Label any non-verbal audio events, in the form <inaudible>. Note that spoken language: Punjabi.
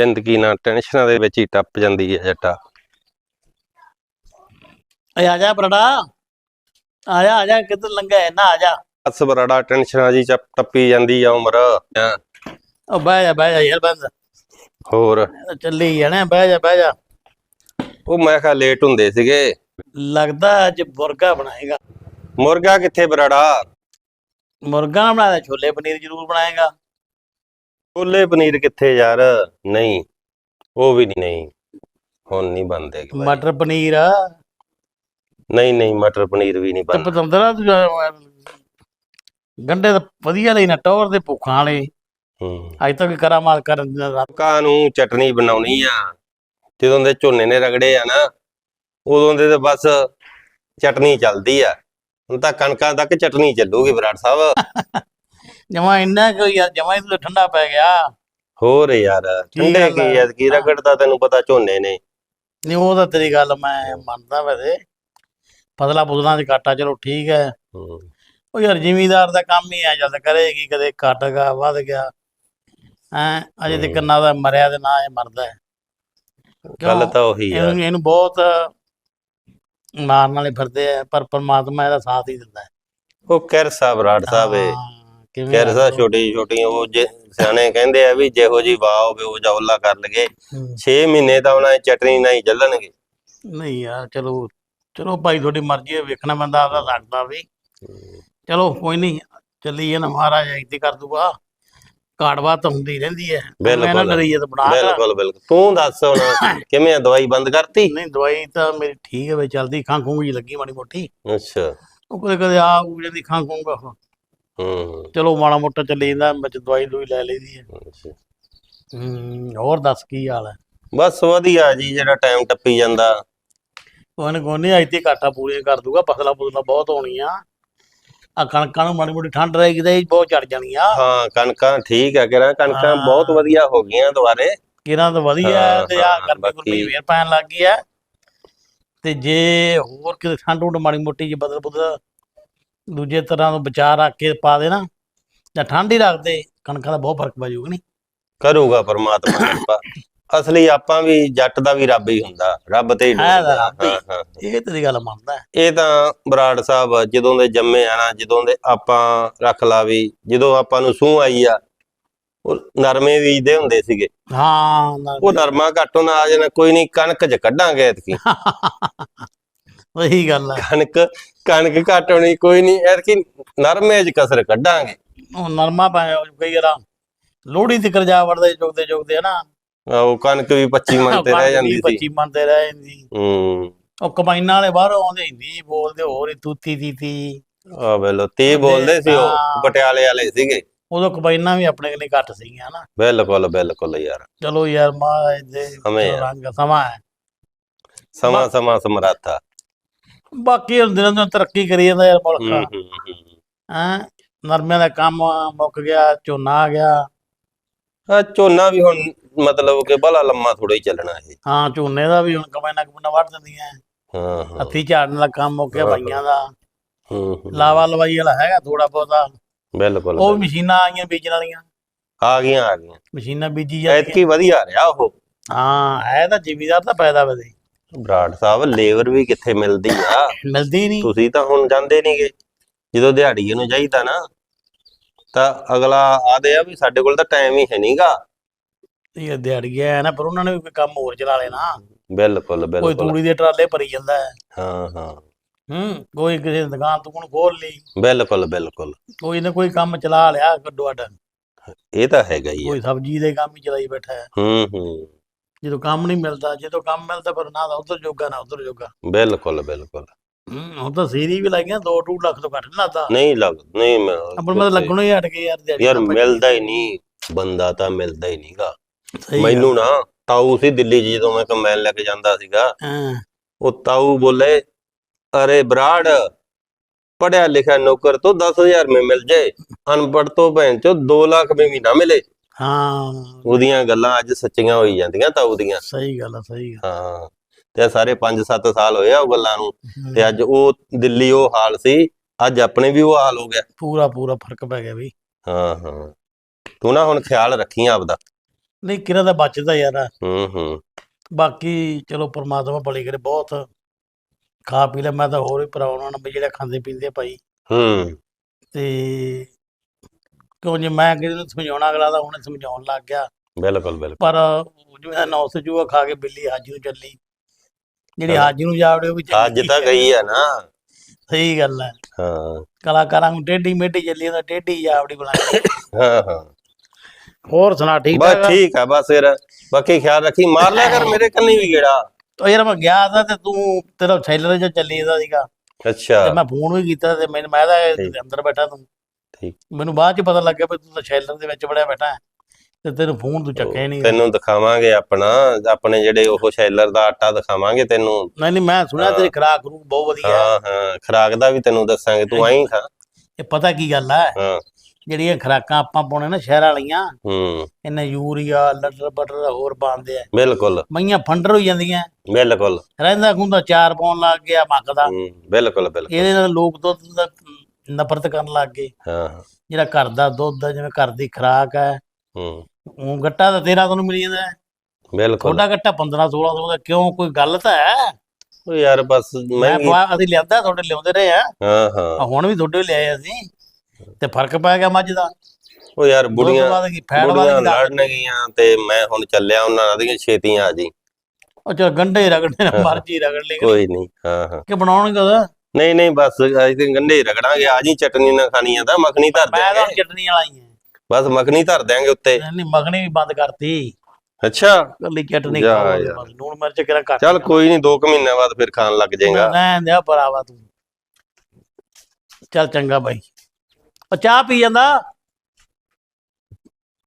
ਜ਼ਿੰਦਗੀ ਨਾਲ ਟੈਨਸ਼ਨਾਂ ਦੇ ਵਿੱਚ ਹੀ ਟੱਪ ਜਾਂਦੀ ਹੈ ਜੱਟਾ। ਏ ਆ ਜਾ ਬਰੜਾ ਆ ਜਾ ਆ ਜਾ ਕਿੱਧਰ ਲੰਘਿਆ ਹੈ? ਨਾ ਆ ਜਾ। ਬਸ ਬਰਾੜਾ ਟੈਨਸ਼ਨਾਂ ਜੀ ਚ ਟੱਪੀ ਜਾਂਦੀ ਆ ਉਮਰ। ਹੈਂ। ਉਹ ਬਹਿ ਜਾ ਬਹਿ ਜਾ ਯਾਰ ਬੰਦ। ਹੋਰ? ਚੱਲੀ ਜਾਣਾ ਬਹਿ ਜਾ ਬਹਿ ਜਾ। ਉਹ ਮੈਂ ਕਿਹਾ ਲੇਟ ਹੁੰਦੇ ਸੀਗੇ। ਲੱਗਦਾ ਅੱਜ ਮੁਰਗਾ ਬਣਾਏਗਾ। ਮੁਰਗਾ ਕਿੱਥੇ ਬਰਾੜਾ ਮੁਰਗਾ ਨਾ ਬਣਾਇਆ ਛੋਲੇ ਪਨੀਰ ਜ਼ਰੂਰ ਬਣਾਏਗਾ। ਛੋਲੇ ਪਨੀਰ ਕਿੱਥੇ ਯਾਰ? ਨਹੀਂ ਉਹ ਵੀ ਨਹੀਂ ਨਹੀਂ ਹੁਣ ਨਹੀਂ ਬਣਦੇ ਭਾਈ। ਮਟਰ ਪਨੀਰ ਆ? ਨਹੀਂ ਨਹੀਂ ਮਟਰ ਪਨੀਰ ਵੀ ਨਹੀਂ ਤੇ ਬਣਦਾ। ਪਤੰਦਰਾ ਤੂੰ ਜਾ- ਗੰਡੇ ਤਾਂ ਵਧੀਆ ਲਈ ਨਾ ਟੌਰ ਦੇ ਭੁੱਖਾਂ ਵਾਲੇ। ਹੂੰ। ਅੱਜ ਤੱਕ ਕਰਾਮਾਤ ਕਰਨ ਦਾ ਲੋਕਾਂ ਨੂੰ ਚਟਨੀ ਬਣਾਉਣੀ ਆ। ਜਦੋਂ ਦੇ ਝੋਨੇ ਨੇ ਰਗੜੇ ਆ ਨਾ ਉਦੋਂ ਦੇ ਤਾਂ ਬਸ ਚਟਨੀ ਚੱਲਦੀ ਆ। ਹੁਣ ਤਾਂ ਕਣਕਾਂ ਤੱਕ ਚਟਨੀ ਚੱਲੂਗੀ ਵਿਰਾਟ ਸਾਹਿਬ। <laughs> ਜਮਾ ਇੰਨਾ ਕਿ ਯਾਰ ਜਮਾ ਹੀ ਠੰਡਾ ਪੈ ਗਿਆ। ਹੋਰ ਯਾਰ ਠੰਡੇ ਗੱਲ ਕੀ ਆ। ਐ ਕੀ ਰਗੜਦਾ ਤੈਨੂੰ ਪਤਾ ਝੋਨੇ ਨੇ। ਨਹੀਂ ਉਹ ਤਾਂ ਤੇਰੀ ਗੱਲ ਮੈਂ ਮੰਨਦਾ ਵੈਸੇ। ਫਸਲਾਂ ਫੁਸਲਾਂ ਚ ਘਾਟਾ ਚਲੋ ਠੀਕ ਹੈ। ਹੂੰ। ਉਹ ਯਾਰ ਜ਼ਿਮੀਦਾਰ ਦਾ ਕੰਮ ਹੀ ਆ ਜਦ ਕਰੇਗੀ ਕਦੇ ਘਟ ਗਿਆ ਵੱਧ ਗਿਆ। ਹੈ ਅਜੇ ਤੱਕ ਹੂੰ। ਨਾ ਦਾ ਮਰਿਆ ਤੇ ਨਾ ਇਹ ਮਰਦਾ ਹੈ। ਗੱਲ ਕਿਉਂ? ਤਾਂ ਉਹੀ ਆ। ਇਹਨੂੰ ਇਹਨੂੰ ਬਹੁਤ ਮਾਰਨ ਵਾਲੇ ਫਿਰਦੇ ਆ ਪਰ ਪਰਮਾਤਮਾ ਇਹਦਾ ਸਾਥ ਹੀ ਦਿੰਦਾ ਹੈ। ਉਹ ਕਿਰਸਾ ਵਿਰਾਟ ਸਾਹਿਬ ਏ। ਹਾਂ, ਕਿਵੇਂ ਆਖੋ? ਛੋਟੀ ਛੋਟੀ ਉਹ ਜੇ ਸਿਆਣੇ ਕਹਿੰਦੇ ਆ ਵੀ ਜਿਹੋ ਜੀ ਵਾਹ ਹੋਵੇ ਉਹ ਜੌਲਾ ਕਰ ਲਗੇ ਹੂੰ। 6 ਮਹੀਨੇ ਤਾਂ ਉਹਨਾਂ ਦੀ ਚਟਨੀ ਨਾਲ ਹੀ ਚੱਲਣਗੇ। ਨਹੀਂ ਯਾਰ ਚਲੋ ਚਲੋ ਭਾਈ ਤੁਹਾਡੀ ਮਰਜ਼ੀ ਹੈ ਵੇਖਣਾ ਬੰਦਾ ਆਪਦਾ ਸਕਦਾ ਵੀ। ਚਲੋ ਕੋਈ ਨਹੀਂ ਚੱਲੀ ਨਾ ਮਹਾਰਾਜ ਇੱਥੇ ਕਰ ਦੂਗਾ। ਕਾੜਵਾ ਤਾਂ ਹੁੰਦੀ ਰਹਿੰਦੀ ਹੈ। ਮੈਂ ਨਾ ਬਿਲਕੁਲ। ਡਰੀਏ ਤਾਂ ਬਣਾ। ਬਿਲਕੁਲ ਬਿਲਕੁਲ। ਤੂੰ ਦੱਸ ਹੁਣ ਕਿਵੇਂ ਆ ਦਵਾਈ ਬੰਦ ਕਰਤੀ? ਨਹੀਂ ਦਵਾਈ ਤਾਂ ਮੇਰੀ ਠੀਕ ਹੈ ਵੇ ਚੱਲਦੀ ਖਾਂ ਖੂੰਗ ਲੱਗੀ ਮਾੜੀ ਮੋਟੀ। ਅੱਛਾ। ਉਹ ਕਦੇ ਕਦੇ ਆ ਉਹ ਜਾਂਦੀ ਖਾਂ ਖੂੰਗ ਹੂੰ। ਚਲੋ ਮਾੜਾ ਮੋਟਾ ਚੱਲੀ ਜਾਂਦਾ ਵਿੱਚ ਦਵਾਈ ਦੂਈ ਲੈ ਲਈਦੀ ਹੈ ਅੱਛਾ। ਹੂੰ ਹੋਰ ਦੱਸ ਕੀ ਹਾਲ ਹੈ ਬਸ ਵਧੀਆ ਜੀ ਜਿਹੜਾ ਟਾਈਮ ਟੱਪੀ ਜਾਂਦਾ। ਉਹਨੇ ਕੋਨੇ ਇੱਥੇ ਘਾਟਾ ਪੂਰੀਆਂ ਕਰ ਦੂਗਾ ਫਸਲਾਂ ਫੁਸਲਾਂ ਬਹੁਤ ਹੋਣੀਆਂ। ਆ ਕਣਕਾਂ ਨੂੰ ਮਾੜੀ ਮੋਟੀ ਠੰਡ ਰਹੇਗੀ ਤੇ ਇਹ ਬਹੁਤ ਚੜ ਜਾਣੀਆਂ। ਹਾਂ ਕਣਕਾਂ ਠੀਕ ਆ ਕਿਰਾਂ ਕਣਕਾਂ ਹਾਂ। ਬਹੁਤ ਵਧੀਆ ਹੋ ਗਈਆਂ ਦੁਬਾਰੇ। ਕਿਰਾਂ ਤਾਂ ਵਧੀਆ ਹੈ ਤੇ ਆ ਹਾਂ, ਗਰਮੀ ਫੇਰ ਪੈਣ ਲੱਗ ਗਈ ਹੈ। ਤੇ ਜੇ ਹੋਰ ਕਿਤੇ ਠੰਡ ਉੱਡ ਮਾੜੀ ਮੋਟੀ ਜੀ ਬਦਲ ਬਦਲ ਦੂਜੇ ਤਰ੍ਹਾਂ ਤੋਂ ਬਚਾ ਰੱਖ ਕੇ ਪਾ ਦੇਣਾ ਜਾਂ ਠੰਡ ਹੀ ਰੱਖ ਦੇ ਕਣਕਾਂ ਦਾ ਬਹੁਤ ਫ਼ਰਕ ਪੈ ਜਾਊਗਾ ਨਹੀਂ ਕਰੂਗਾ ਪਰਮਾਤਮਾ ਕਿਰਪਾ। ਅਸਲੀ ਆਪਾਂ ਵੀ ਜੱਟ ਦਾ ਵੀ ਰੱਬ ਹੀ ਹੁੰਦਾ ਰੱਬ ਤੇ ਹੀ ਹੈ ਤਾਂ ਡੋਲਦਾ। ਰੱਬ ਹੀ। ਹਾਂ ਹਾਂ। ਇਹ ਤੇਰੀ ਗੱਲ ਮੰਨਦਾ। ਇਹ ਤਾਂ ਬਰਾੜ ਸਾਹਿਬ ਜਦੋਂ ਦੇ ਜੰਮੇ ਆ ਨਾ ਜਦੋਂ ਦੇ ਆਪਾਂ ਰੱਖ ਲਾ ਵੀ ਜਦੋਂ ਆਪਾਂ ਨੂੰ ਸੂਹ ਆਈ ਆ ਉਹ ਨਰਮੇ ਬੀਜਦੇ ਹੁੰਦੇ ਸੀਗੇ। ਹਾਂ ਨਾ- ਉਹ ਨਰਮਾ ਘੱਟੋਂ ਨਾ ਆ ਜਾਣਾ ਕੋਈ ਨਹੀਂ ਕਣਕ ਚ ਕੱਢਾਂਗੇ ਐਤਕੀ। <laughs> ਉਹੀ ਗੱਲ ਹੈ ਕਣਕ ਕਣਕ ਘੱਟ ਹੋਣੀ ਕੋਈ ਨਹੀਂ ਐਤਕੀ ਨਰਮੇ ਚ ਕਸਰ ਕੱਢਾਂਗੇ। ਉਹ ਨਰਮਾ ਪਾਇਆ ਕਈ ਵਾਰ। ਲੋਹੜੀ ਤੇ ਕਰਜਾ ਵੜਦੇ ਚੁਗਦੇ ਚੁਗਦੇ ਹਨਾ ਉਹ ਕਣਕ ਵੀ 25 ਮਣ ਤੇ ਰਹਿ ਜਾਂਦੀ ਸੀ। 25 ਮਣ ਤੇ ਰਹਿ ਜਾਂਦੀ। ਹੂੰ। ਉਹ ਕਮਾਈਨਾਂ ਵਾਲੇ ਬਾਹਰੋਂ ਆਉਂਦੇ ਹਿੰਦੀ ਬੋਲਦੇ ਹੋਰ ਤੂਤੀ ਤੀਤੀ। ਆ ਵੇਲੋ ਤੇ ਬੋਲਦੇ ਸੀ ਉਹ। ਪਟਿਆਲੇ ਵਾਲੇ ਸੀਗੇ। ਉਦੋਂ ਕਮਾਈਨਾਂ ਵੀ ਆਪਣੇ ਕਨੇ ਘੱਟ ਸੀਗੀਆਂ ਹਨਾ ਬਿਲਕੁਲ ਬਿਲਕੁਲ ਯਾਰ। ਚਲੋ ਯਾਰ ਮਹਾਰਾਜ ਦੇ ਆ। ਰੰਗ ਸਮਾਂ ਹੈ। ਸਮਾਂ ਸਮਾਂ ਸਮਰਾਥਾ। ਬਾਕੀ ਹੁਣ ਦਿਨੋਂ ਦਿਨ ਤਰੱਕੀ ਕਰੀ ਜਾਂਦਾ ਯਾਰ ਮੁਲਕ। ਹੂੰ ਨਰਮਿਆਂ ਦਾ ਕੰਮ ਮੁੱਕ ਗਿਆ ਝੋਨਾ ਆ ਗਿਆ। ਆ ਝੋਨਾ ਵੀ ਹੁਣ ਮਤਲਬ ਕਿ ਬੜਾ ਲੰਮਾ ਥੋੜਾ ਹੀ ਚੱਲਣਾ ਇਹ। ਹਾਂ ਝੋਨੇ ਦਾ ਵੀ ਹੁਣ ਕਮਾਈਨਾਂ ਕਮੂਨਾ ਵੱਢ ਦਿੰਦੀਆਂ ਹਾਂ ਹਾਂ। ਹੱਥੀ ਝਾੜਨ ਦਾ ਕੰਮ ਮੁੱਕ ਗਿਆ ਬਾਈਆਂ ਦਾ। ਹੂੰ। ਲਾਵਾ ਲਵਾਈ ਵਾਲਾ ਹੈਗਾ ਥੋੜਾ ਬਹੁਤਾ। ਬਿਲਕੁਲ ਉਹ। ਮਸ਼ੀਨਾਂ ਆਈਆਂ ਬੀਜਣ ਵਾਲੀਆਂ। ਆ ਗਈਆਂ ਆ ਗਈਆਂ। ਮਸ਼ੀਨਾਂ ਬੀਜੀ ਜਾਂਦੀਆਂ। ਐਤਕੀ ਵਧੀਆ ਰਿਹਾ ਉਹ। ਹਾਂ ਹੈ ਤਾਂ ਜ਼ਿਮੀਦਾਰ ਤਾਂ ਪੈਦਾ ਵਦੇ ਬਰਾੜ ਸਾਹਿਬ ਲੇਬਰ ਵੀ ਕਿੱਥੇ ਮਿਲਦੀ ਆ? ਮਿਲਦੀ ਨਹੀਂ। ਤੁਸੀਂ ਤਾਂ ਹੁਣ ਜਾਂਦੇ ਨਹੀਂਗੇ। ਜਦੋਂ ਦਿਹਾੜੀਏ ਨੂੰ ਚਾਹੀਦਾ ਨਾ ਤਾਂ ਅਗਲਾ ਆਦੇ ਆ ਵੀ ਸਾਡੇ ਕੋਲ ਤਾਂ ਟਾਈਮ ਹੀ ਹੈ ਨਹੀਂਗਾ। ਇਹ ਦਿਹਾੜੀਆ ਹੈ ਨਾ ਪਰ ਉਹਨਾਂ ਨੇ ਵੀ ਕੋਈ ਕੰਮ ਹੋਰ ਚਲਾ ਲੈਣਾ। ਬਿਲਕੁਲ ਕੋਈ ਬਿਲਕੁਲ ਤੂੜੀ ਦੇ ਟਰਾਲੇ ਭਰੀ ਜਾਂਦਾ ਹੈ। ਹਾਂ ਹਾਂ। ਹੂੰ ਕੋਈ ਕਿਸੇ ਦੁਕਾਨ ਤੋਂ ਖੋਲ ਲਈ। ਬਿਲਕੁਲ ਬਿਲਕੁਲ। ਕੋਈ ਨਾ ਕੋਈ ਕੰਮ ਚਲਾ ਲਿਆ ਗੱਡੋ ਅੱਡ ਇਹ ਤਾਂ ਹੈਗਾ ਹੀ ਕੋਈ ਸਬਜ਼ੀ ਦੇ ਕੰਮ ਹੀ ਚਲਾਈ ਬੈਠਾ ਹੈ। ਹੂੰ ਹੂੰ। ਜਦੋਂ ਕੰਮ ਨਹੀਂ ਮਿਲਦਾ ਜਦੋਂ ਕੰਮ ਮਿਲਦਾ ਫਿਰ ਨਾ ਉਧਰ ਜੋਗਾ ਨਾ ਉਧਰ ਜੋਗਾ। ਬਿਲਕੁਲ ਬਿਲਕੁਲ। ਹੂੰ ਹੁਣ ਤਾਂ ਸੀਰੀ ਵੀ ਲੱਗੀਆਂ 2-2 ਲੱਖ ਤੋਂ ਘੱਟ ਨਹੀਂ ਲੱਗਦਾ ਨਹੀਂ ਲੱਗ ਨਹੀਂ ਮੈਂ ਆਪਣ ਮਤਲਬ ਲੱਗਣੋਂ ਹੀ ਹਟ ਗਏ ਯਾਰ ਦਿਹਾੜੀ ਯਾਰ। ਮਿਲਦਾ ਹੀ ਨਹੀਂ ਬੰਦਾ ਤਾਂ ਮਿਲਦਾ ਹੀ ਨਹੀਂਗਾ। ਮੈਨੂੰ ਨਾ ਤਾਊ ਸੀ ਦਿੱਲੀ ਜਦੋਂ ਮੈਂ ਕੰਬਾਈਨ ਲੈ ਕੇ ਜਾਂਦਾ ਸੀਗਾ ਹਾਂ। ਉਹ ਤਾਊ ਬੋਲੇ ਅਰੇ ਬਰਾੜ ਪੜਿਆ ਲਿਖਿਆ ਨੌਕਰ ਤੋਂ 10000 में ਮਿਲ ਜਾਏ ਅਨਪੜ ਤੋਂ ਭੈਣ ਚੋ 2 ਲੱਖ ਵੀ ਨਾ ਮਿਲੇ। ਹਾਂ। ਉਹਦੀਆਂ ਗੱਲਾਂ ਅੱਜ ਸੱਚੀਆਂ ਹੋਈ ਜਾਂਦੀਆਂ ਤਾਊ ਦੀਆਂ ਸਹੀ ਗੱਲ ਆ ਸਹੀ ਗੱਲ ਹਾਂ। ਤੇ ਸਾਰੇ 5-7 ਸਾਲ ਹੋਏ ਆ ਉਹ ਗੱਲਾਂ ਨੂੰ। ਤੇ ਅੱਜ ਉਹ ਦਿੱਲੀ ਉਹ ਹਾਲ ਸੀ ਅੱਜ ਆਪਣੇ ਵੀ ਉਹ ਹਾਲ ਹੋ ਗਿਆ। ਪੂਰਾ ਪੂਰਾ ਫ਼ਰਕ ਪੈ ਗਿਆ ਬਈ ਹਾਂ ਹਾਂ। ਤੂੰ ਨਾ ਹੁਣ ਖਿਆਲ ਰੱਖੀ ਆਪਦਾ। ਨਹੀਂ ਕਿਰਾ ਦਾ ਬਚਦਾ ਯਾਰ। ਹੂੰ ਹੂੰ। ਬਾਕੀ ਚਲੋ ਪ੍ਰਮਾਤਮਾ ਭਲੀ ਕਰੇ ਬਹੁਤ ਖਾ ਪੀ ਲੈ। ਮੈਂ ਤਾਂ ਹੋਰ ਵੀ ਪਰਾਉਣਾ ਨਾ ਵੀ ਜਿਹੜਾ ਖਾਂਦੇ ਪੀਂਦੇ ਭਾਈ। ਹੂੰ। ਤੇ ਕਿਉਂ ਜੇ ਮੈਂ ਕਿਸੇ ਨੂੰ ਸਮਝਾਉਣਾ ਅਗਲਾ ਤਾਂ ਉਹਨੇ ਸਮਝਾਉਣ ਲੱਗ ਗਿਆ। ਬਿਲਕੁਲ ਬਿਲਕੁਲ। ਪਰ ਜਿਵੇਂ ਨੌਸ ਜੂਆ ਖਾ ਕੇ ਬਿੱਲੀ ਹਾਜੀ ਨੂੰ ਚੱਲੀ। ਜਿਹੜੀ। ਹਾਜੀ ਨੂੰ ਜਾਵੜੇ ਉਹ ਵੀ ਚੱਲੀ ਅੱਜ ਤਾਂ ਗਈ ਆ ਨਾ। ਸਹੀ ਗੱਲ ਹੈ। ਹਾਂ। ਕਲਾਕਾਰਾਂ ਨੂੰ ਟੇਢੀ ਮੇਢੀ ਚੱਲੀ ਤਾਂ ਟੇਢੀ ਜਾਵੜੀ ਬਣਾ ਕੇ ਹਾਂ ਹਾਂ। ਹੋਰ ਸੁਣਾ ਠੀਕ ਬਸ ਠਾਕ ਆ? ਬਸ ਫਿਰ ਬਾਕੀ ਖਿਆਲ ਰੱਖੀ ਮਾਰ ਲਿਆ ਕਰ ਮੇਰੇ ਕੰਨੀ ਵੀ ਗੇੜਾ। ਉਹ ਯਾਰ ਮੈਂ ਗਿਆ ਤਾਂ ਤੇ ਤੂੰ ਤੇਰਾ ਸੈਲਰ ਚ ਚੱਲੀ ਦਾ ਸੀਗਾ। ਅੱਛਾ। ਤੇ ਮੈਂ ਫੋਨ ਵੀ ਕੀਤਾ ਤੇ ਮੈਨੂੰ ਮੈਂ ਤਾਂ। ਅੰਦਰ ਬੈਠਾ ਤੂੰ। ਠੀਕ। ਮੈਨੂੰ ਬਾਅਦ ਚ ਪਤਾ ਲੱਗਿਆ ਵੀ ਤੂੰ ਤਾਂ ਸ਼ੈਲਰ ਦੇ ਵਿੱਚ ਬੜਿਆ ਬੈਠਾ ਹੈ ਤੇ ਤੈਨੂੰ ਫੋਨ ਤੂੰ ਚੱਕਿਆ ਹੀ ਨਹੀਂ। ਤੈਨੂੰ ਦਿਖਾਵਾਂਗੇ ਆਪਣਾ ਆਪਣੇ ਜਿਹੜੇ ਉਹ ਸ਼ੈਲਰ ਦਾ ਆਟਾ ਦਿਖਾਵਾਂਗੇ ਤੈਨੂੰ। ਨਹੀਂ ਨਹੀਂ ਮੈਂ ਸੁਣਿਆ ਤੇਰੀ ਖਰਾਕ ਰੂ ਬਹੁਤ ਵਧੀਆ ਹੈ। ਹਾਂ ਹਾਂ ਖਰਾਕ ਦਾ ਵੀ ਤੈਨੂੰ ਦੱਸਾਂਗੇ ਤੂੰ ਆਈ ਖਾ। ਇਹ ਪਤਾ ਕੀ ਗੱਲ ਹੈ? ਹਾਂ। ਜਿਹੜੀਆਂ ਖਰਾਕਾਂ ਆਪਾਂ ਪਾਉਣੇ ਨਾ ਸ਼ਹਿਰ ਵਾਲੀਆਂ ਹੂੰ। ਇਹਨੇ ਯੂਰੀਆ ਲਟਰ ਬਟਰ ਹੋਰ ਪਾਉਂਦੇ ਆ। ਬਿਲਕੁਲ। ਮਈਆਂ ਫੰਡਰ ਹੋਈ ਜਾਂਦੀਆਂ। ਬਿਲਕੁਲ। ਰਹਿੰਦਾ ਖੁੰਦਾ ਚਾਰ ਪਾਉਣ ਲੱਗ ਗਿਆ ਮੱਕਦਾ। ਹੂੰ ਬਿਲਕੁਲ ਬਿਲਕੁਲ। ਇਹਦੇ ਨਾਲ ਲੋਕ ਦੁੱਧ ਦਾ ਨਫ਼ਰਤ ਕਰਨ ਲੱਗ ਗਏ। ਹਾਂ। ਜਿਹੜਾ ਘਰ ਦਾ ਦੁੱਧ ਹੈ ਜਿਵੇਂ ਘਰ ਦੀ ਖਰਾਕ ਹੈ ਹੂੰ। ਉਹ ਗੱਟਾ ਤਾਂ ਤੇਰਾ ਤੁਹਾਨੂੰ ਮਿਲ ਜਾਂਦਾ ਹੈ। ਬਿਲਕੁਲ। ਤੁਹਾਡਾ ਗੱਟਾ 15 1600 ਦਾ ਕਿਉਂ? ਕੋਈ ਗੱਲ ਤਾਂ ਹੈ। ਉਹ ਯਾਰ ਬਸ ਮੈਂ ਅਸੀਂ ਲਿਆਂਦਾ ਤੁਹਾਡੇ ਲਿਆਉਂਦੇ ਰਹੇ ਆ। ਹਾਂ ਆ ਹਾਂ ਹੁਣ ਵੀ ਤੁਹਾਡੇ ਲਿਆਏ ਅਸੀਂ। ਤੇ ਫ਼ਰਕ ਪੈ ਗਿਆ ਮੱਝ ਦਾ। ਉਹ ਯਾਰ ਬੁੜੀਆਂ ਬੁੜੀਆਂ ਲੜਨ ਗਈਆਂ ਤੇ ਮੈਂ ਹੁਣ ਚੱਲਿਆ ਉਹਨਾਂ ਦੀਆਂ ਛੇਤੀਆਂ ਆ ਜੀ। ਉਹ ਚਲ ਗੰਢੇ ਰਗੜਨੇ ਮਰਜ਼ੀ ਰਗੜ ਲਈ ਕੋਈ ਨਹੀਂ। ਹਾਂ ਹਾਂ। ਕਿ ਬਣਾਉਣਗੇ ਉਹਦਾ? ਨਹੀਂ ਨਹੀਂ ਬਸ ਅੱਜ ਤੇ ਗੰਢੇ ਹੀ ਰਗੜਾਂਗੇ ਆ ਜੀ ਚਟਨੀ ਨਾ ਖਾਣੀ ਆ ਤਾਂ ਮੱਖਣੀ ਧਰ ਮੈਂ ਤਾਂ ਦਿਆਂਗੇ। ਚਟਨੀ ਵਾਲਾ ਹੀ ਹਾਂ। ਬਸ ਮੱਖਣੀ ਧਰ ਦਿਆਂਗੇ ਉੱਤੇ। ਨਹੀਂ ਮੱਖਣੀ ਵੀ ਬੰਦ ਕਰਤੀ। ਅੱਛਾ। ਕੱਲੀ ਚਟਨੀ ਜਾ ਖਾਓ ਯਾਰ। ਬਸ ਲੂਣ ਮਿਰਚ ਕਿਹੜਾ ਘੱਟ ਚੱਲ ਕੋਈ ਨਹੀਂ 2 ਮਹੀਨਿਆਂ ਬਾਅਦ ਫਿਰ ਖਾਣ ਲੱਗ ਜਾਏਗਾ। ਰਹਿਣ ਦਿਆ ਭਰਾਵਾ ਤੂੰ। ਚੱਲ ਚੰਗਾ ਬਾਈ। ਉਹ ਚਾਹ ਪੀ ਜਾਂਦਾ?